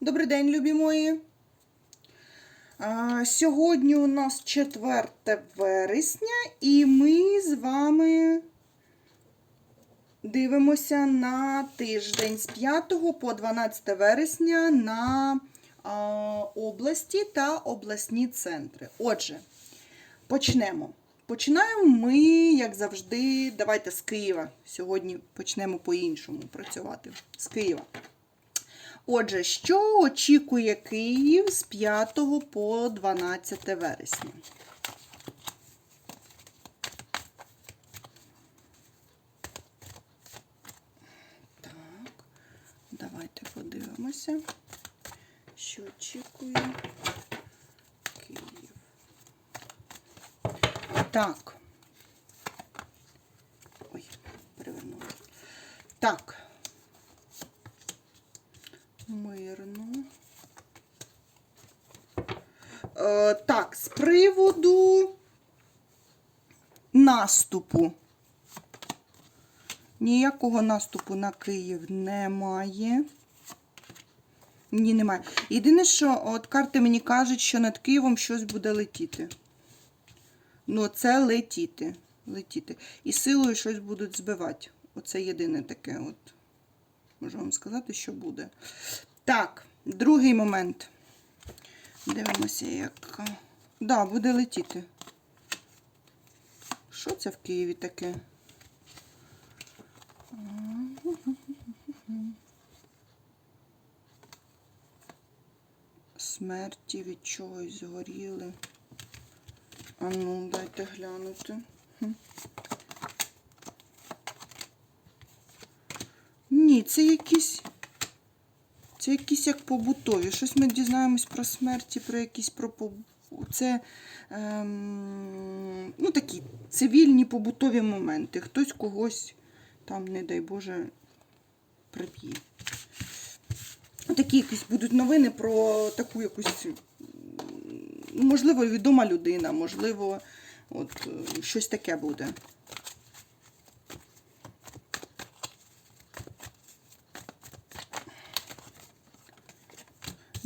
Добрий день, любі мої. Сьогодні у нас 4 вересня, і ми з вами дивимося на тиждень з 5 по 12 вересня на області та обласні центри. Отже, почнемо. Починаємо ми, як завжди, давайте з Києва. Сьогодні почнемо по-іншому працювати. З Києва. Отже, що очікує Київ з 5 по 12 вересня? Так, давайте подивимося, що очікує Київ. Так. Ой, перевернула. Так. Мирно. Е, так, з приводу наступу. Ніякого наступу на Київ немає. Ні, немає. Єдине, що от карти мені кажуть, що над Києвом щось буде летіти. Ну, це летіти. летіти. І силою щось будуть збивати. Оце єдине таке. от. Можу вам сказати, що буде. Так, другий момент. Дивимося, як. Да, буде летіти. Що це в Києві таке? Смерті від чогось згоріли. А ну, дайте глянути. Ні, це якісь. Це якісь як побутові. Щось ми дізнаємось про смерті, про якісь про. Це ем, ну, такі цивільні побутові моменти. Хтось когось там, не дай Боже, приб'є. Такі якісь будуть новини про таку якусь, можливо, відома людина, можливо, от, е, щось таке буде.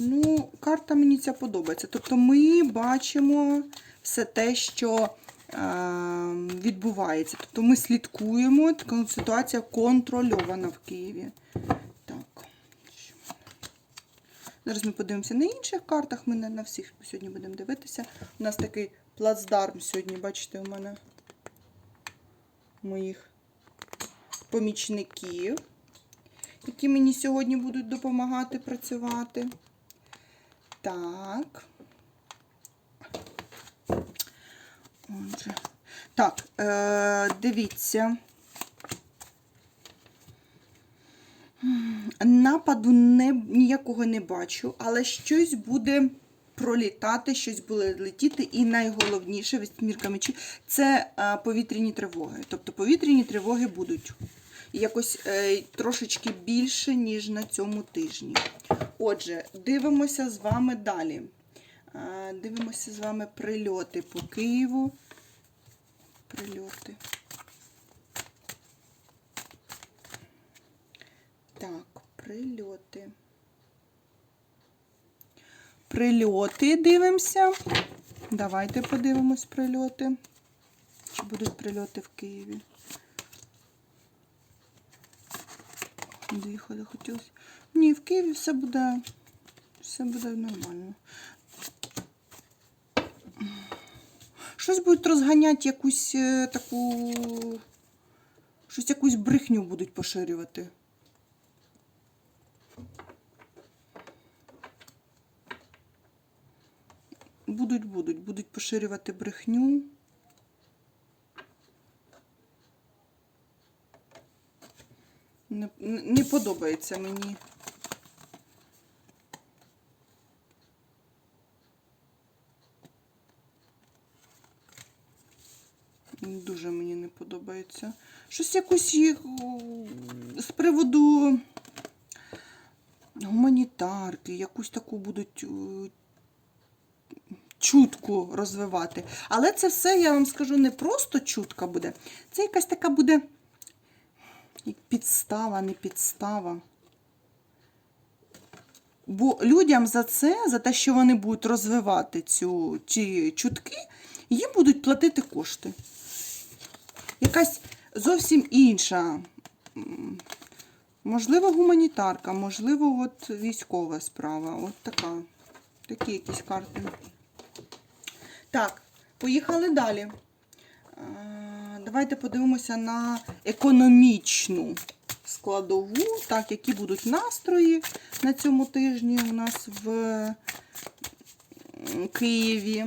Ну, карта мені ця подобається. Тобто ми бачимо все те, що е, відбувається. Тобто ми слідкуємо, ситуація контрольована в Києві. Так. Зараз ми подивимося на інших картах. Ми не на всіх сьогодні будемо дивитися. У нас такий плацдарм сьогодні, бачите, у мене моїх помічників, які мені сьогодні будуть допомагати працювати. Так. Отже. Так, е, дивіться. Нападу не, ніякого не бачу, але щось буде пролітати, щось буде летіти, і найголовніше вісьмірка мечів це е, повітряні тривоги. Тобто повітряні тривоги будуть якось е, трошечки більше, ніж на цьому тижні. Отже, дивимося з вами далі. Дивимося з вами прильоти по Києву. Прильоти. Так, прильоти. Прильоти дивимося. Давайте подивимось прильоти. Чи будуть прильоти в Києві? Доїхати хотілося. Ні, в Києві все буде. Все буде нормально. Щось будуть розганяти якусь е, таку. Щось якусь брехню будуть поширювати. Будуть, будуть, будуть поширювати брехню. Не, не не подобається мені. Дуже мені не подобається. Щось якось їх з приводу гуманітарки, якусь таку будуть чутку розвивати. Але це все, я вам скажу, не просто чутка буде. Це якась така буде підстава, не підстава. Бо людям за це, за те, що вони будуть розвивати цю, ці чутки, їм будуть платити кошти. Якась зовсім інша. Можливо, гуманітарка, можливо, от військова справа. От така. Такі якісь карти. Так, поїхали далі. Е, Давайте подивимося на економічну складову. Так, які будуть настрої на цьому тижні у нас в Києві.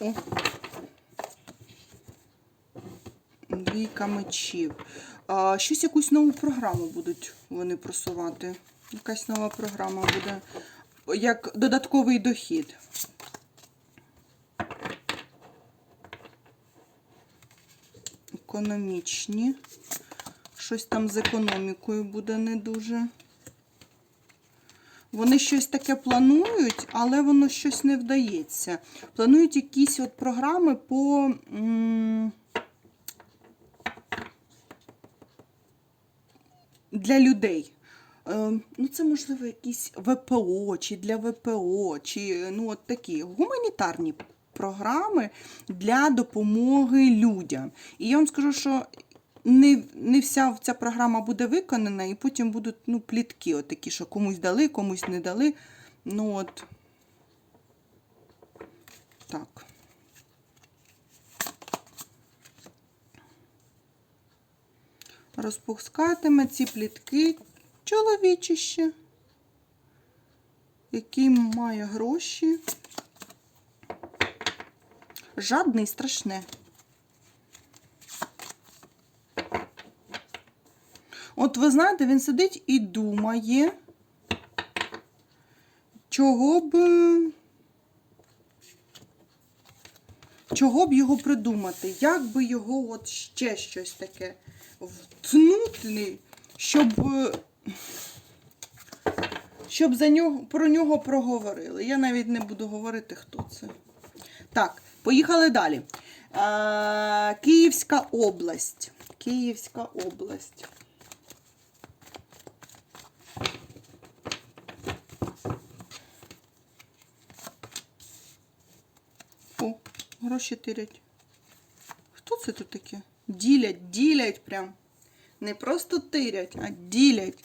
О. Двійка мечів. А, щось якусь нову програму будуть вони просувати. Якась нова програма буде як додатковий дохід. Економічні. Щось там з економікою буде не дуже. Вони щось таке планують, але воно щось не вдається. Планують якісь от програми по. м, для людей. Е, Ну, це, можливо, якісь ВПО, чи для ВПО, чи ну, от такі гуманітарні програми для допомоги людям. І я вам скажу, що не, не вся ця програма буде виконана, і потім будуть ну, плітки, от такі, що комусь дали, комусь не дали. Ну от. Так. Розпускатиме ці плітки чоловічище, який має гроші. Жадне і страшне. От ви знаєте, він сидить і думає, чого б. Чого б його придумати? Як би його от ще щось таке втнути, щоб, е, щоб за нього, про нього проговорили. Я навіть не буду говорити, хто це. Так, поїхали далі. Е, Київська область. Київська область. О, гроші тирять. Хто це тут таке? Ділять, ділять прям. Не просто тирять, а ділять.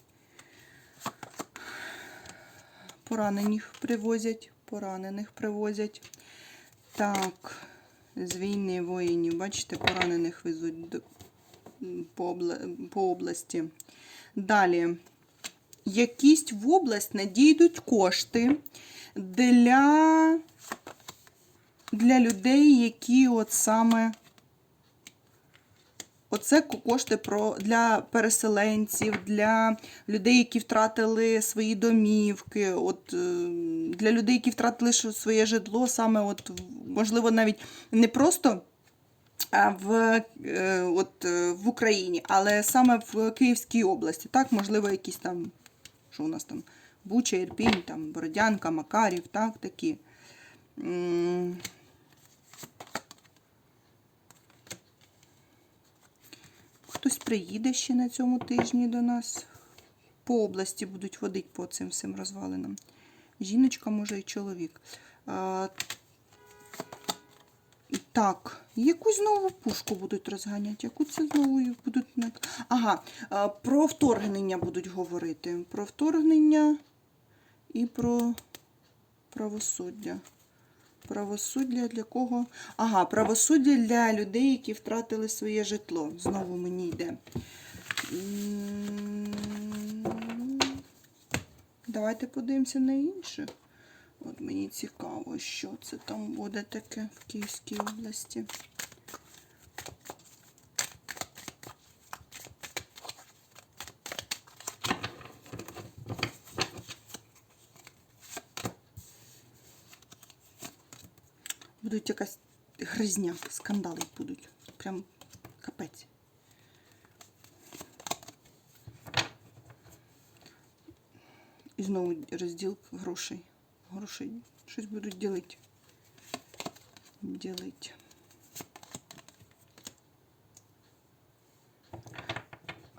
Поранених привозять, поранених привозять. Так, з війни воїнів, бачите, поранених везуть по, обла- по області. Далі. Якісь в область надійдуть кошти для, для людей, які от саме Оце кошти про, для переселенців, для людей, які втратили свої домівки, от, е, для людей, які втратили своє житло, саме от, можливо, навіть не просто в, е, от, е, в Україні, але саме в Київській області. Так, можливо, якісь там, що у нас там, Буча, Ірпінь, там, Бородянка, Макарів, так, такі. Хтось приїде ще на цьому тижні до нас. По області будуть водити по цим всім розвалинам. Жіночка, може, і чоловік. А, так, якусь знову пушку будуть розганяти. Яку це знову будуть. Ага, про вторгнення будуть говорити. Про вторгнення і про правосуддя. Правосуддя для кого? Ага, правосуддя для людей, які втратили своє житло. Знову мені йде. Давайте подивимося на інше. От мені цікаво, що це там буде таке в Київській області. Будуть якась гризня, скандали будуть. Прям капець. І знову розділ грошей. Грошей. Щось будуть ділити. Ділити.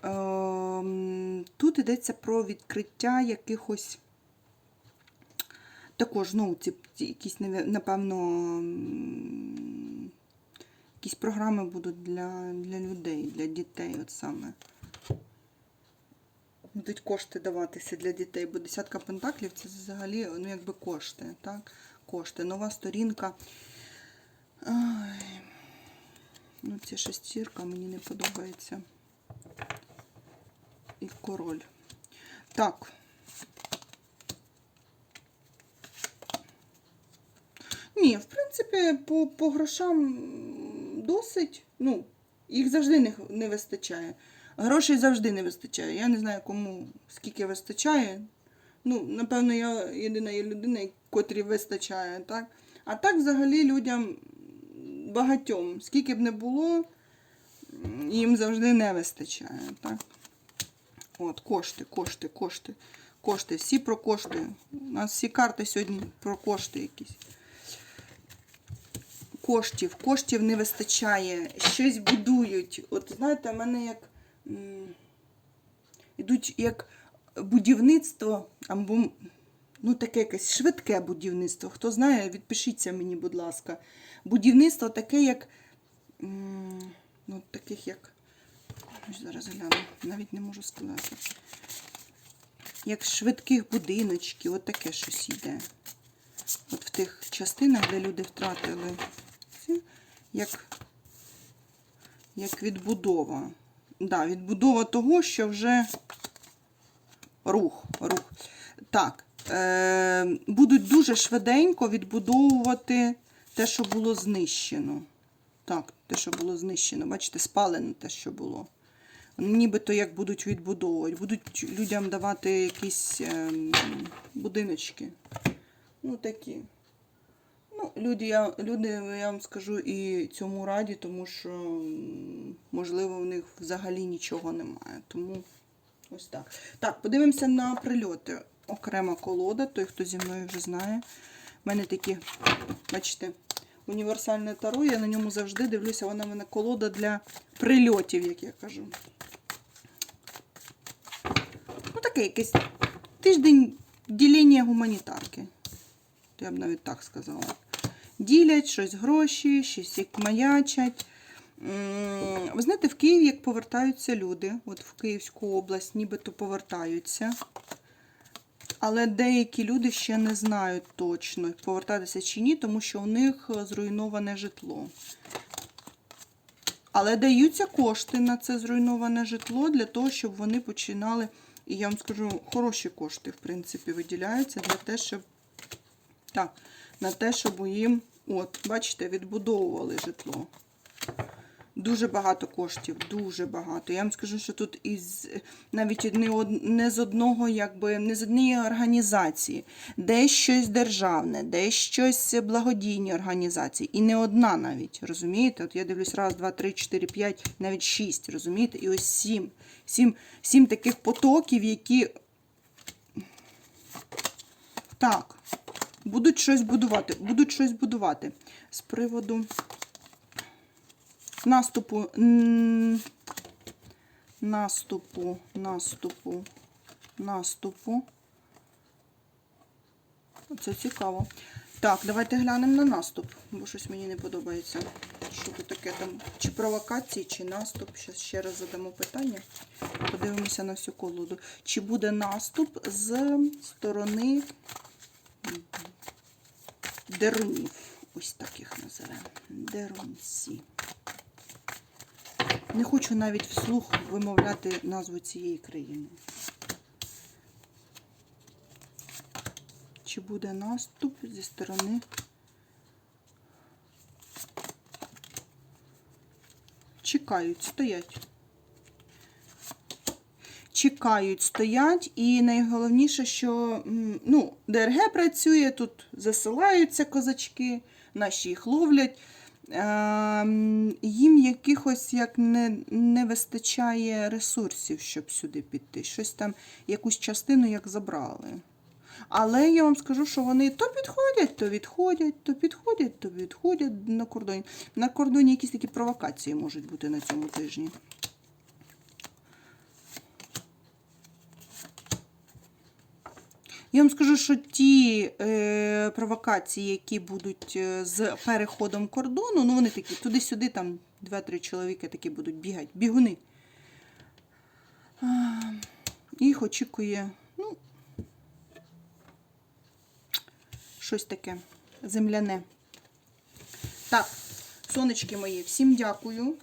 Ем, тут йдеться про відкриття якихось. Також, ну, ці, якісь, напевно, якісь програми будуть для, для людей, для дітей, от саме. Будуть кошти даватися для дітей, бо десятка пентаклів це взагалі ну, якби кошти, так? Кошти. Нова сторінка. Ай. Ну, ця шестірка мені не подобається. І король. Так. Ні, в принципі, по, по грошам досить. Ну, їх завжди не, не вистачає. Грошей завжди не вистачає. Я не знаю, кому скільки вистачає. Ну, напевно, я єдина є людина, котрій вистачає, так? А так взагалі людям багатьом, скільки б не було, їм завжди не вистачає, так? От, кошти, кошти, кошти, кошти. Всі про кошти. У нас всі карти сьогодні про кошти якісь. Коштів, коштів не вистачає, щось будують. От знаєте, в мене як м, ідуть як будівництво, або ну, таке якесь швидке будівництво. Хто знає, відпишіться мені, будь ласка. Будівництво таке, як. Ну, таких як. Зараз гляну, навіть не можу сказати. Як швидких будиночків, от таке щось йде. От в тих частинах, де люди втратили, ці, як, як відбудова. Да, відбудова того, що вже рух. рух. Так, е, будуть дуже швиденько відбудовувати те, що було знищено. Так, те, що було знищено. Бачите, спалено те, що було. Нібито як будуть відбудовувати. Будуть людям давати якісь ем, будиночки. Ну, такі. Люди, я, люди, я вам скажу, і цьому раді, тому що, можливо, в них взагалі нічого немає. Тому ось так. Так, подивимося на прильоти. Окрема колода, той, хто зі мною вже знає. У мене такі, бачите, універсальне таро, я на ньому завжди дивлюся, вона в мене колода для прильотів, як я кажу. Ну, таке якийсь тиждень ділення гуманітарки. Я б навіть так сказала. Ділять щось гроші, щось як маячать. Ви знаєте, в Київ як повертаються люди, от в Київську область, нібито повертаються. Але деякі люди ще не знають точно, повертатися чи ні, тому що у них е, зруйноване житло. Але даються кошти на це зруйноване житло для того, щоб вони починали, і я вам скажу, хороші кошти, в принципі, виділяються для те, щоб так, на те, щоб їм, от, бачите, відбудовували житло. Дуже багато коштів, дуже багато. Я вам скажу, що тут із навіть не, од, не з одного, якби не з однієї організації, десь щось державне, десь щось благодійні організації. І не одна навіть, розумієте? От я дивлюсь, раз, два, три, чотири, п'ять, навіть шість, розумієте? І ось сім. Сім, сім таких потоків, які. Так, будуть щось будувати, будуть щось будувати. З приводу наступу, наступу, наступу, наступу. Це цікаво. Так, давайте глянемо на наступ, бо щось мені не подобається. Що тут таке там? Чи провокації, чи наступ? Щас ще раз задамо питання. Подивимося на всю колоду. Чи буде наступ з сторони дерунів? Ось так їх називаємо. Дерунці. Не хочу навіть вслух вимовляти назву цієї країни. Чи буде наступ зі сторони? Чекають, стоять. Чекають, стоять, і найголовніше, що ну, ДРГ працює, тут засилаються козачки, наші їх ловлять. Ем, їм якихось як не, не вистачає ресурсів, щоб сюди піти. Щось там, якусь частину як забрали. Але я вам скажу, що вони то підходять, то відходять, то підходять, то відходять на кордоні. На кордоні якісь такі провокації можуть бути на цьому тижні. Я вам скажу, що ті е, провокації, які будуть е, з переходом кордону, ну вони такі туди-сюди, там 2-3 чоловіки такі будуть бігати, бігуни. Їх очікує, ну, щось таке земляне. Так, сонечки мої, всім дякую.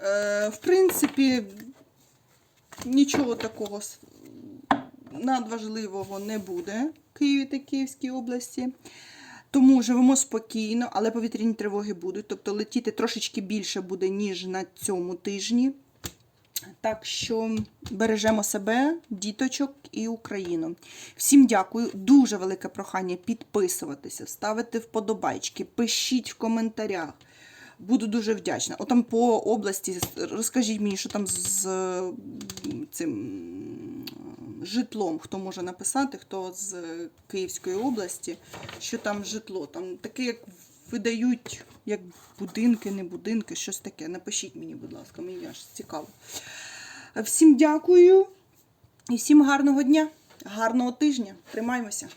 Е, в принципі, нічого такого надважливого не буде в Києві та Київській області. Тому живемо спокійно, але повітряні тривоги будуть. Тобто летіти трошечки більше буде, ніж на цьому тижні. Так що бережемо себе, діточок і Україну. Всім дякую. Дуже велике прохання підписуватися, ставити вподобайки, пишіть в коментарях. Буду дуже вдячна. От там по області розкажіть мені, що там з цим житлом, хто може написати, хто з Київської області, що там житло. Там таке, як видають, як будинки, не будинки, щось таке. Напишіть мені, будь ласка, мені аж цікаво. Всім дякую і всім гарного дня, гарного тижня. Тримаймося.